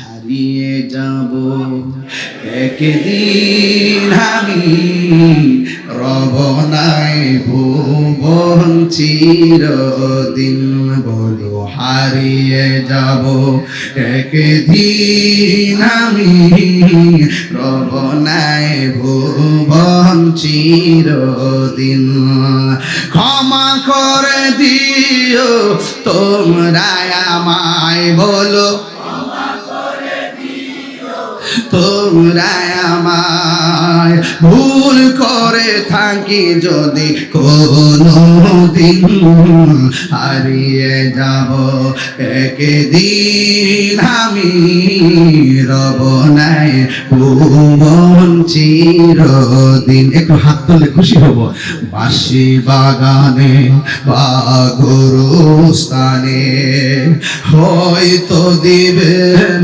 হারিয়ে যাব। একদিন আমি রব নাই ভুবন চিরদিন বলো হারিয়ে যাব। একদিন আমি রব নাই ভুবন চিরদিন ক্ষমা করে দিও তোমরা আমায় বলো তোমরা আমায় ভুল করে থাকি যদি কোনো দিন হারিয়ে যাব একদিন আমি রব নাই ভুবন চিরদিন। একটু হাত তুলে খুশি হব। বাসি বাগানে বা গরু স্থানে হয়তো দিবে